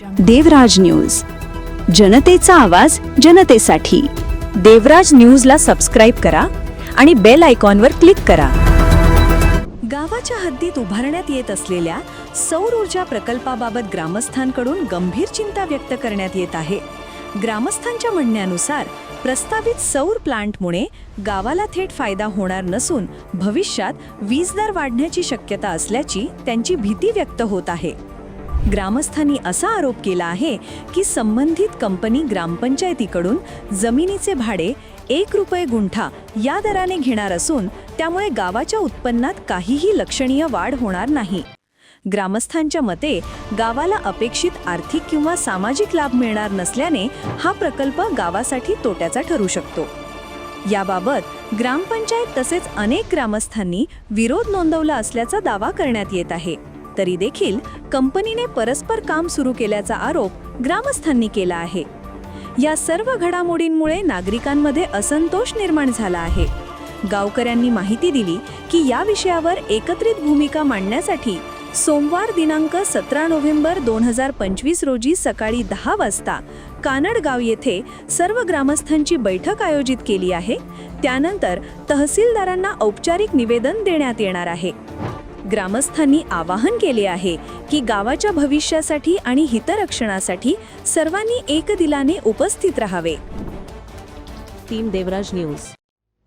देवराज news. जनतेचा आवाज जनतेसाठी. देवराज न्यूजला सबस्क्राईब करा आणि बेल आयकॉनवर क्लिक करा. गावाच्या हद्दीत उभारण्यात येत असलेल्या सौर ऊर्जा प्रकल्पाबाबत ग्रामस्थांकडून गंभीर चिंता व्यक्त करण्यात येत आहे. ग्रामस्थांच्या म्हणण्यानुसार प्रस्तावित सौर प्लांटमुळे गावाला थेट फायदा होणार नसून भविष्यात वीज दर वाढण्याची शक्यता असल्याची त्यांची भीती व्यक्त होत आहे. ग्रामस्थांनी असा आरोप केला आहे की संबंधित कंपनी ग्रामपंचायतीकडून जमिनीचे भाडे एक रुपये गुंठा या दराने घेणार असून त्यामुळे गावाच्या उत्पन्नात काहीही लक्षणीय वाढ होणार नाही. ग्रामस्थांच्या मते गावाला अपेक्षित आर्थिक किंवा सामाजिक लाभ मिळणार नसल्याने हा प्रकल्प गावासाठी तोट्याचा ठरू शकतो. याबाबत ग्रामपंचायत तसेच अनेक ग्रामस्थांनी विरोध नोंदवला असल्याचा दावा करण्यात येत आहे. तरी देखील कंपनीने परस्पर काम सुरू केल्याचा आरोप ग्रामस्थांनी केला आहे. या सर्व घडामोडींमुळे नागरिकांमध्ये असंतोष निर्माण झाला आहे. गावकऱ्यांनी माहिती दिली की या विषयावर एकत्रित भूमिका मांडण्यासाठी सोमवार दिनांक सतरा नोव्हेंबर दोन हजार पंचवीस रोजी सकाळी दहा वाजता कानडगाव येथे सर्व ग्रामस्थांची बैठक आयोजित केली आहे. त्यानंतर तहसीलदारांना औपचारिक निवेदन देण्यात येणार आहे. ग्रामस्थांनी आवाहन केले आहे की गावाच्या भविष्यासाठी आणि हितरक्षणासाठी सर्वांनी एकदिलाने उपस्थित राहावे. Team Devraj news.